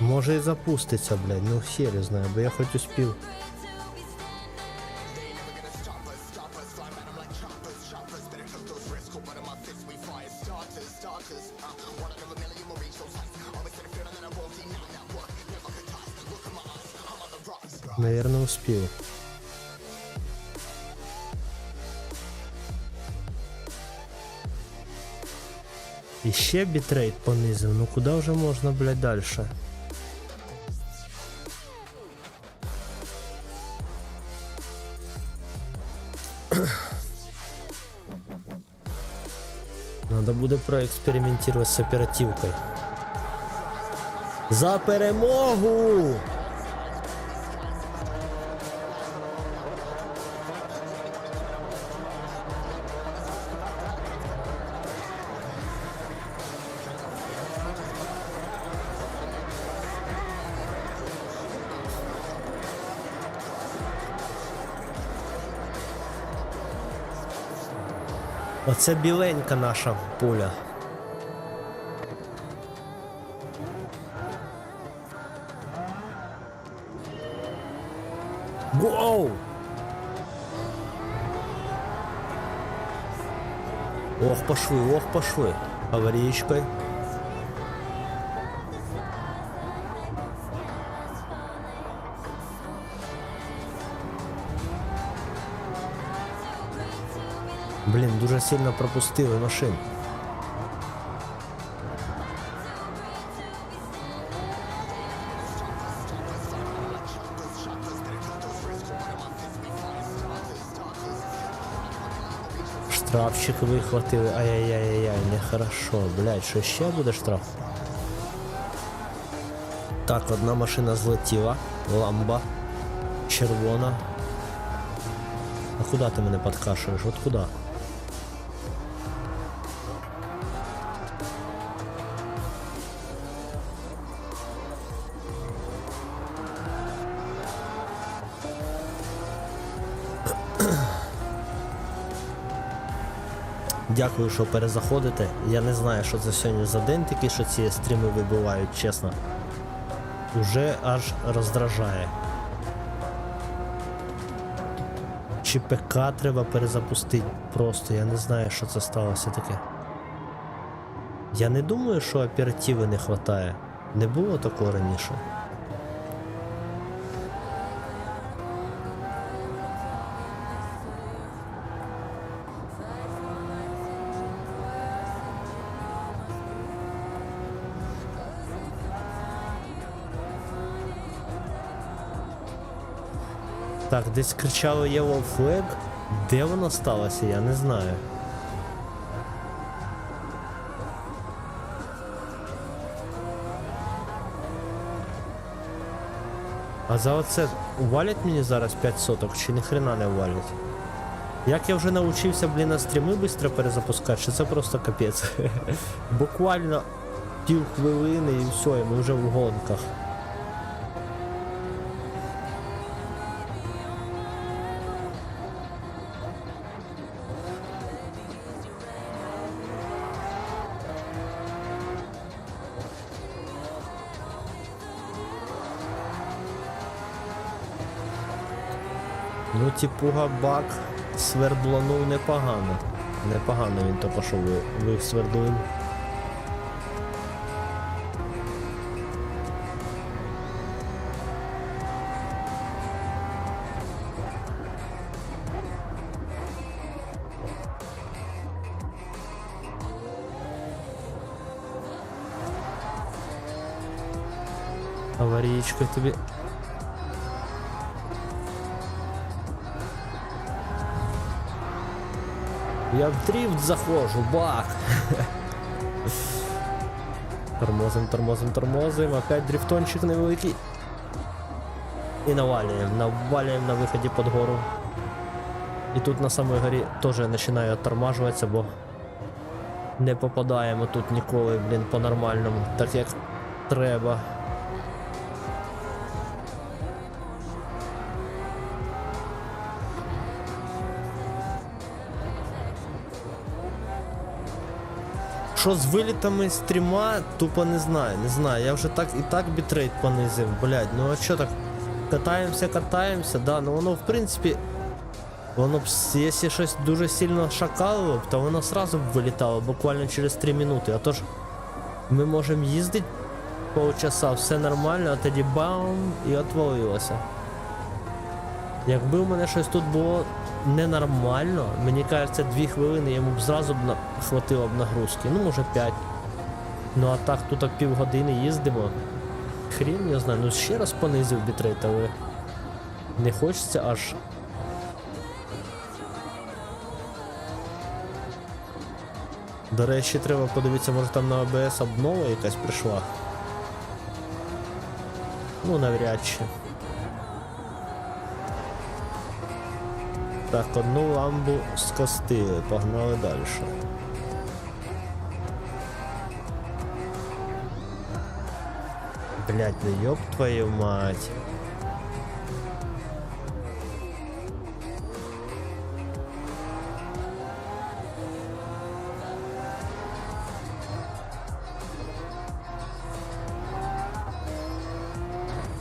Може і запуститься, блядь, ну знаю, бо я хоч успів. Наверное, успел. І ще бітрейт понизив, ну куди вже можна, блядь, дальше? Буде проекспериментувати з оперативкою. За перемогу! Оце біленька наша пуля. Воу! Ох, пошли, ох, пошли. Аварийкой. Блін, дуже сильно пропустили машин. Штрафчик вихватили. Ай-яй-яй-яй, нехорошо. Блять, що ще буде штраф? Так, одна машина злетіла. Ламба. Червона. А куди ти мене подкашуєш? От куди? Дякую, що перезаходите. Я не знаю, що це сьогодні за день такий, що ці стріми вибивають, чесно. Уже аж роздражає. Чи ПК треба перезапустити просто, я не знаю, що це сталося таке. Я не думаю, що оперативи не вистачає. Не було такого раніше. Десь кричало Yellow Flag. Де воно сталося, я не знаю. А за оце валять мені зараз 5 соток, чи ніхрена не валять? Як я вже навчився, блін, на стріми швидко перезапускати, чи це просто капець. Буквально пів хвилини і все, і ми вже в гонках. Типуга бак свердланув непогано. Непогано він що ви, висвердлив. Аварійка тобі. Я в дрифт захожу, бак. Тормозим, тормозим, тормозим. Опять дрифтончик невеликий. І навалюємо, навалюємо на виході під гору. І тут на самій горі теж починаю оттормажуватися, бо не попадаємо тут ніколи, блін, по-нормальному, так як треба. Що з вилітами стріма, тупо не знаю, не знаю. Я вже так і так бітрейт понизив, блядь. Ну а що так? Катаємося, катаємося, да, ну воно в принципі. Воно б, якщо щось дуже сильно шакалило б, то воно сразу б вилітало, буквально через 3 минути. А то ж ми можемо їздити полчаса, все нормально, а тоді бам і отвалилося. Якби у мене щось тут було ненормально, мені кажеться, 2 хвилини йому б зразу б на... хватило б нагрузки, ну може 5. Ну а так тут півгодини їздимо. Хрін я знаю, ну ще раз понизив бітрейт, але не хочеться аж. До речі, треба подивитися, може там на АБС обнова якась прийшла. Ну, навряд чи. Так, одну ламбу скостили, погнали далі. Блять, ну ёб твою мать.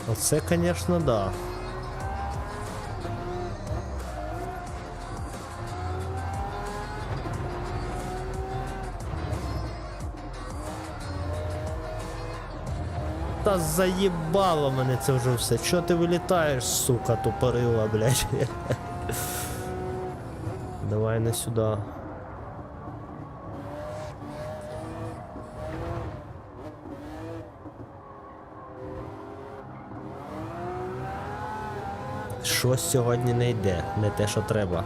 Оце, конечно, да. Заїбало мене це вже все. Чо ти вилітаєш, сука, тупорила, блядь. Давай не сюди. Щось сьогодні не йде, не те, що треба.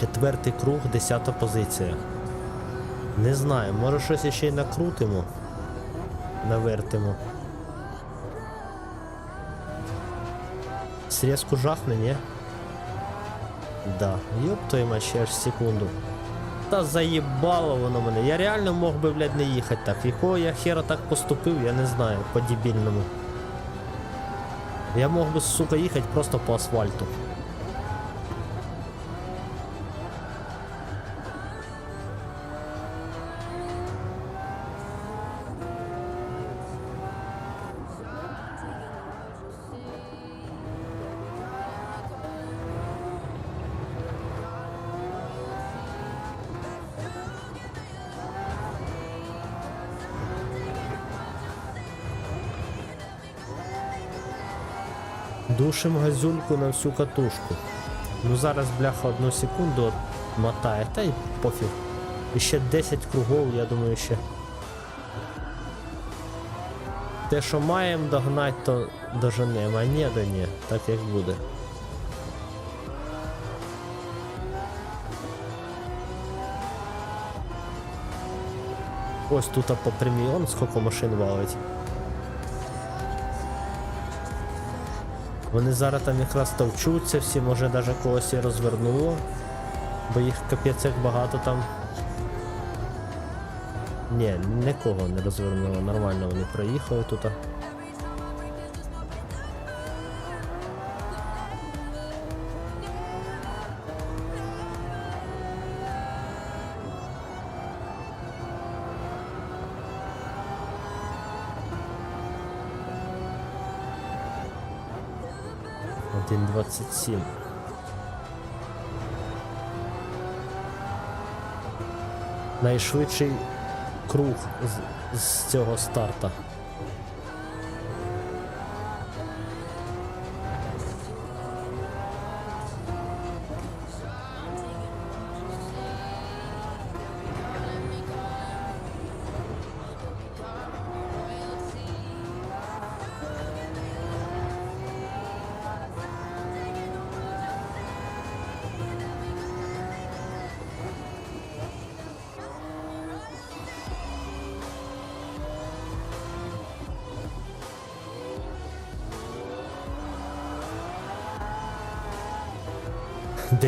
Четвертий круг, десята позиція. Не знаю, може щось ще й накрутимо. Навертимо. Срезку жахне, ні? Да. Мать, ще аж секунду. Та заїбало воно мене. Я реально мог би, блядь, не їхати так. Якого я хера так поступив, я не знаю, по дебільному. Я мог би, сука, їхати просто по асфальту. Душим газюльку на всю катушку. Ну зараз бляха одну секунду от мотає, та й пофіг. І ще 10 кругов, я думаю, ще. Те, що маємо догнати, то доженемо, а ні, да ні, так як буде. Ось тут по прямій, он скільки машин валить. Вони зараз там якраз товчуться, всі, може навіть когось і розвернуло. Бо їх капець як багато там. Ні, нікого не розвернуло, нормально вони проїхали тут. Один двадцять сім. Найшвидший круг з, з цього старта.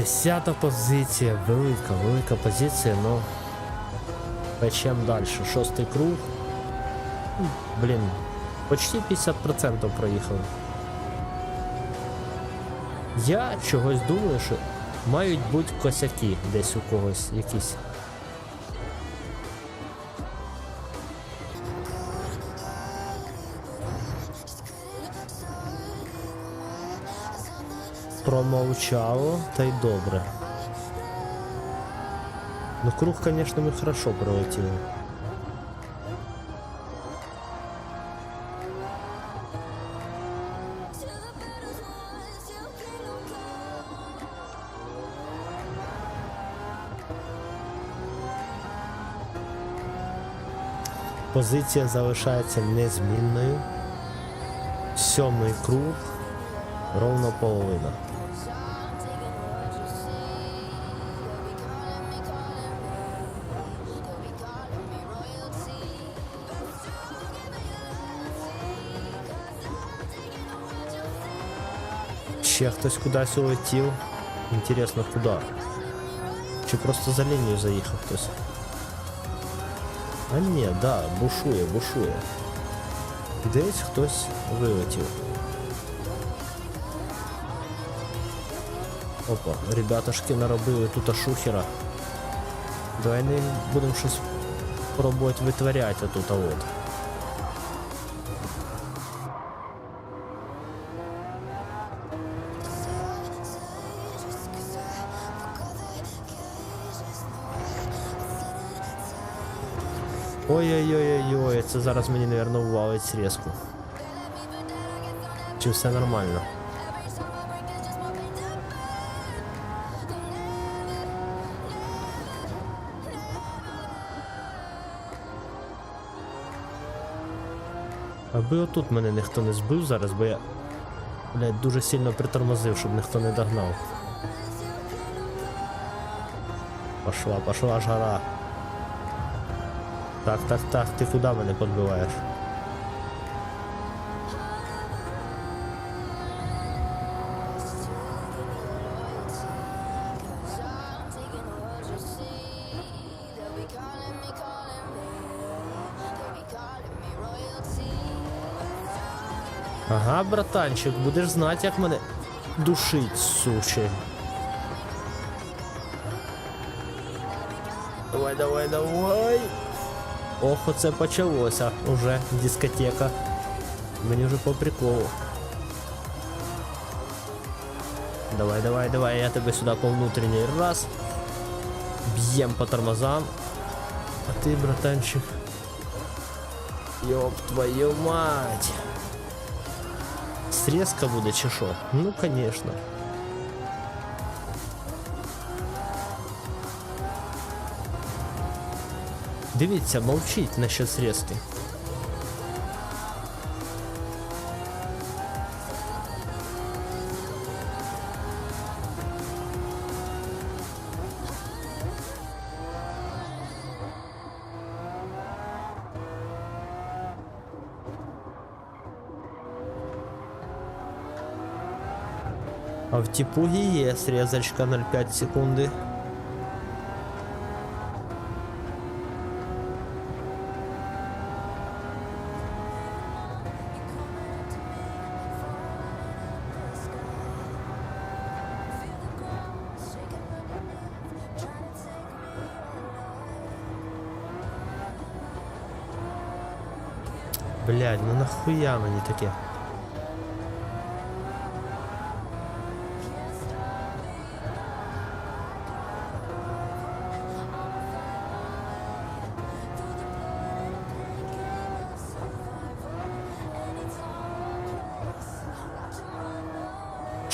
Десята позиція, велика, велика позиція, ну печем далі. Шостий круг. Блін, почти 50% проїхали. Я чогось думаю, що мають бути косяки десь у когось якісь. Промовчало, та й добре. Ну круг, конечно, ми хорошо пролетіли. Позиція залишається незмінною. Сьомий круг, ровно половина. Ще хтось кудись улетів. Інтересно, куди? Чи просто за лінію заїхав хтось? А ні, да, бушує, бушує. Десь хтось вилетів. Опа, ребятушки наробили тут шухера. Давай не будемо щось пробувати витворяти тут, от. Ой-ой-ой-ой, це зараз мені, напевно, ввалить срезку. Чи все нормально? Аби отут мене ніхто не збив зараз, бо я блядь, дуже сильно притормозив, щоб ніхто не догнав. Пошла, пошла жара. Так, так, так, ти куди мене підбиваєш? Ага, братанчик, будеш знати, як мене душить, суче. Давай, давай, давай. Ох, оце почалося уже дискотека. Мені вже по приколу. Давай, давай, давай, я тебе сюди по внутренней раз. Б'єм по тормозам. А ти, братанчик. Ёб твою мать. Срезка буде чи що? Ну, конечно. Дивіться, мовчіть насчет срезки. А в типуге є срезочка 0,5 секунди. Блядь, ну нахуя мені таке?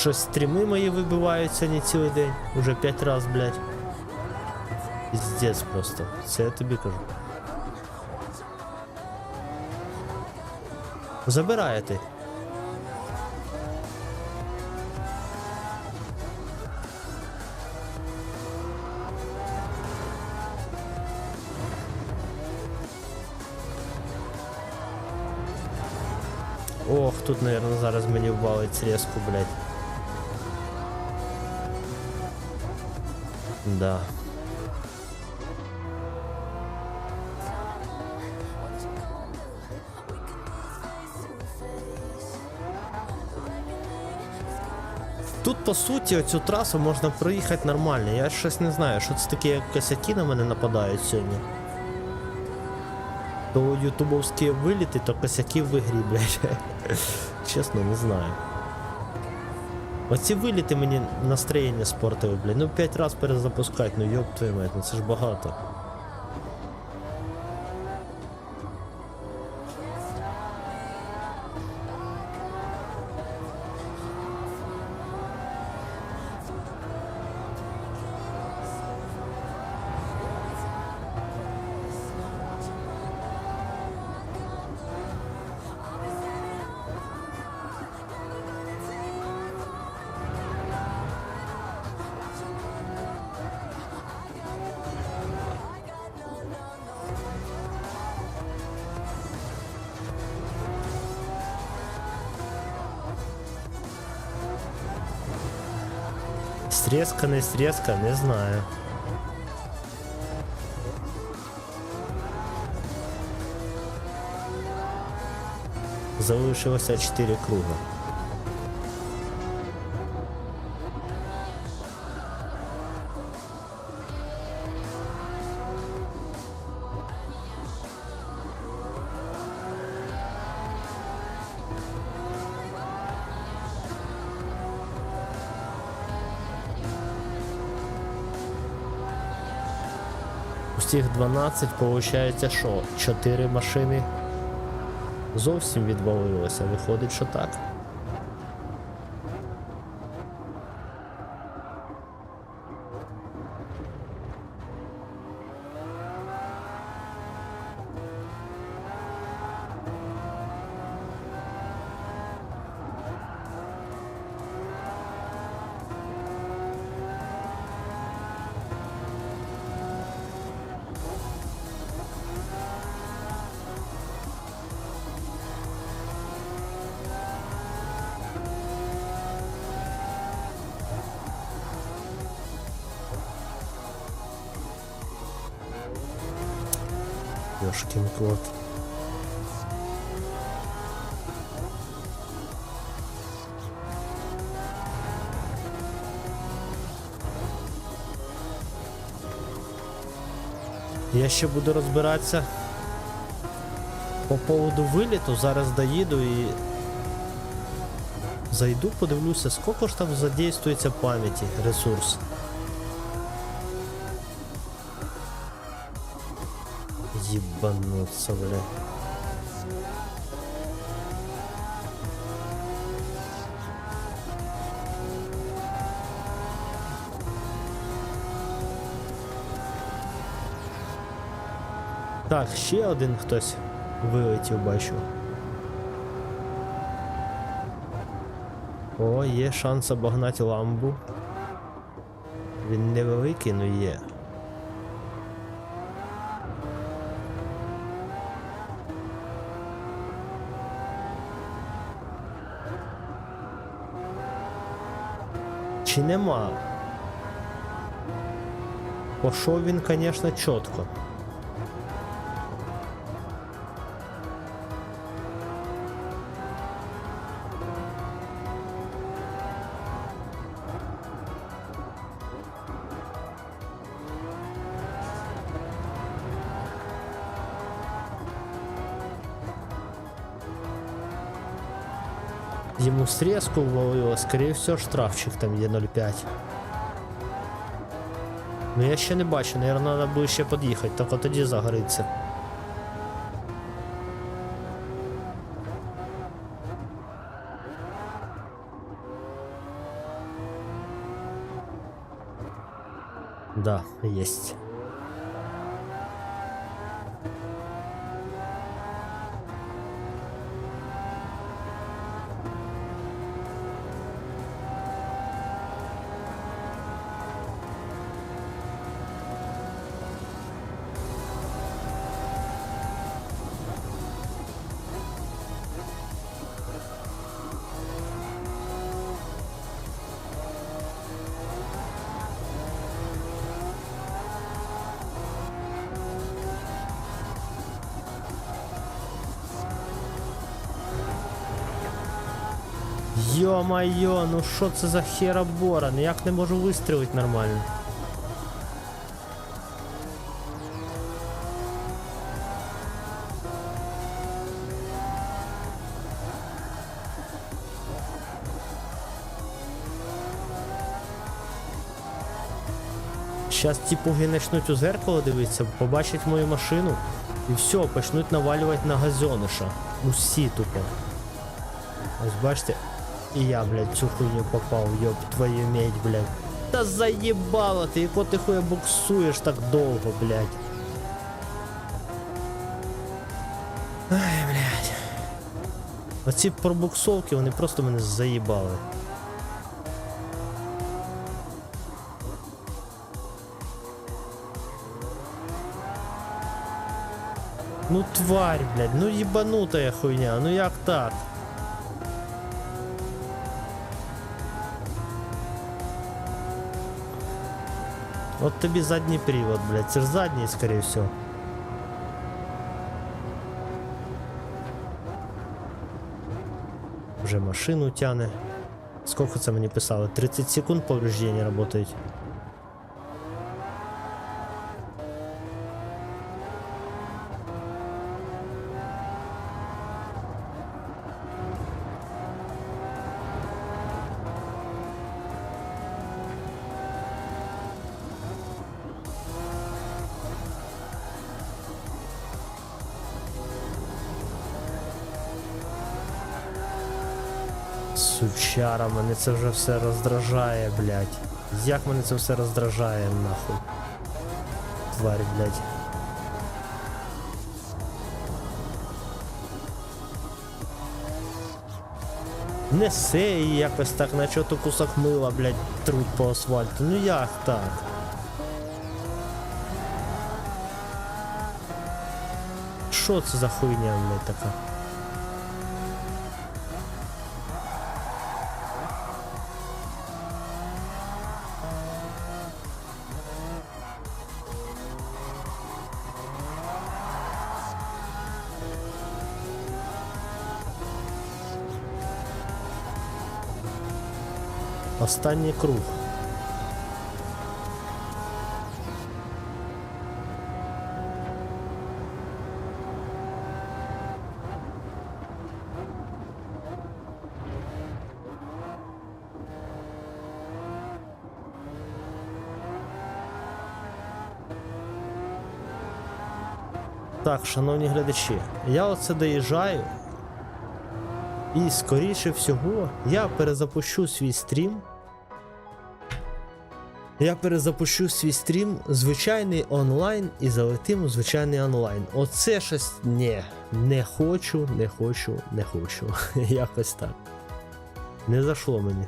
Щось стріми мої вибиваються не цілий день. Уже п'ять раз, блядь. Піздець просто. Це я тобі кажу. Забираєте. Ох, тут, наверное, зараз мені ввалить срезку, блядь. Да. Тут, по суті, оцю трасу можна проїхати нормально. Я щось не знаю, що це таке, як косяки на мене нападають сьогодні. То ютубовські виліти, то косяки в. Чесно, не знаю. Оці виліти мені настроєння спортили, блін. Ну 5 раз перезапускати, ну йоб твою мать, ну це ж багато. Срезка, не срезка, не знаю. Залишилося 4 круга. Усіх 12, виходить, що 4 машини зовсім відвалилося. Виходить, що так. Ёшкин кот. Я ще буду розбиратися по поводу виліту. Зараз доїду і зайду, подивлюся, скільки ж там задействується пам'яті, ресурс. Ебануться, бля. Так, ще один хтось вилетів, бачу. О, є шанс обогнати ламбу. Він невеликий, але є. Чи нема? Пошов він, звісно, чітко. Йому срезку ввалило, скорее всего, штрафчик там є 0,5. Ну я ще не бачу, наверное, треба буде ще під'їхати, тільки тоді загориться. Да, есть. Йо-майо, ну що це за херабора? Ніяк не можу вистрілити нормально. Зараз ті пуги почнуть у зеркало дивитися, побачать мою машину і все, почнуть навалювати на газониша. Усі тупо. Ось бачите, і я, блядь, цю хуйню попав, ёб твою медь, блядь. Та заїбало ти, яко ти хуя буксуєш так довго, блядь. Ай, блядь. Оці пробуксовки, вони просто мене заїбали. Ну тварь, блядь, ну ебанутая хуйня, ну як так? От тобі задній привод, блядь, це ж задній, скорее всего. Вже машину тяне. Сколько це мені писали? 30 секунд повреждення работають. Сучара, мене це вже все роздражає, блядь. Як мене це все роздражає, нахуй. Тварь, блядь. Несе її якось так, наче то кусок мила, блядь, труть по асфальту. Ну як так? Що це за хуйня, блядь, така? Останній круг. Так, шановні глядачі, я оце доїжджаю. І скоріше всього я перезапущу свій стрім. Я перезапущу свій стрім звичайний онлайн і залетим звичайний онлайн. Оце щось ні. Не хочу, не хочу, не хочу. Якось так. Не зашло мені.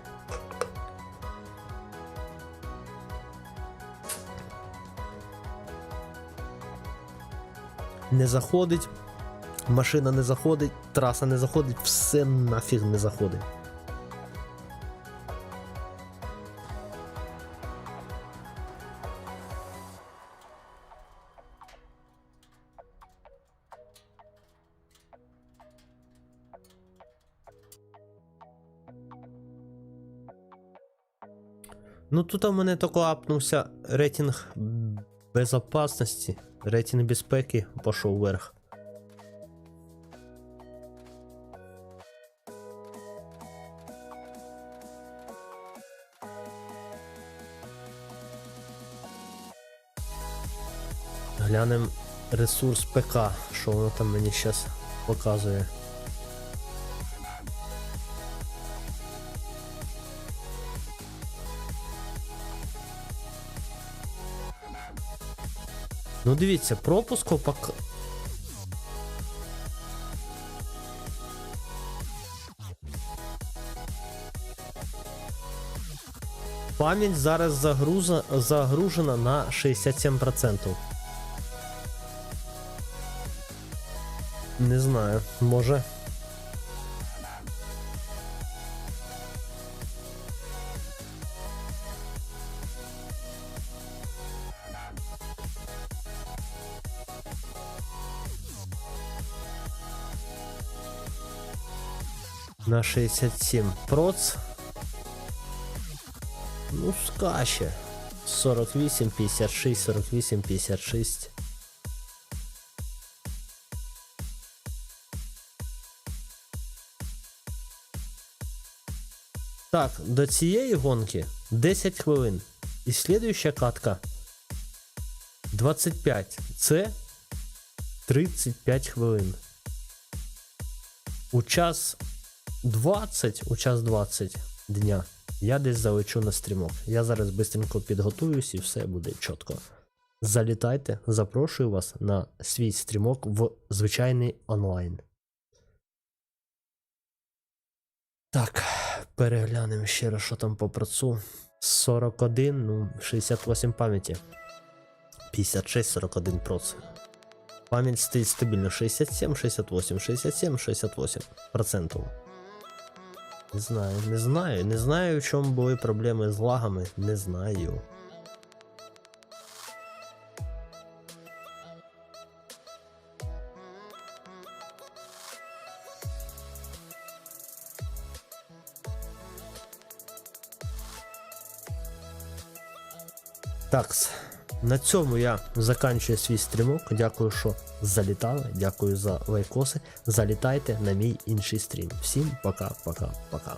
Не заходить. Машина не заходить, траса не заходить, все нафіг не заходить. Ну тут у мене тако апнувся рейтинг безопасності, рейтинг безпеки пішов вверх. Глянем ресурс ПК, що воно там мені зараз показує. Ну дивіться, пропуск опак. Пам'ять зараз загруза... загружена на 67%. Не знаю, може. на 67 проц. Ну, скаче. 48, 56, 48, 56. Так, до цієї гонки 10 хвилин. І слідуюча катка 25. Це 35 хвилин. У час 20, у час 20 дня я десь залечу на стрімок. Я зараз бистренько підготуюсь і все буде чітко. Залітайте, запрошую вас на свій стрімок в звичайний онлайн. Так, переглянемо ще раз, що там по працу. 41, ну, 68 пам'яті. 56, 41 проц. Пам'ять стоїть стабільно 67, 68, 67, 68 процентів. Не знаю, не знаю, не знаю, в чому були проблеми з лагами, не знаю. Так, на цьому я заканчую свій стрімок. Дякую, що залітали. Дякую за лайкоси. Залітайте на мій інший стрім. Всім пока-пока-пока.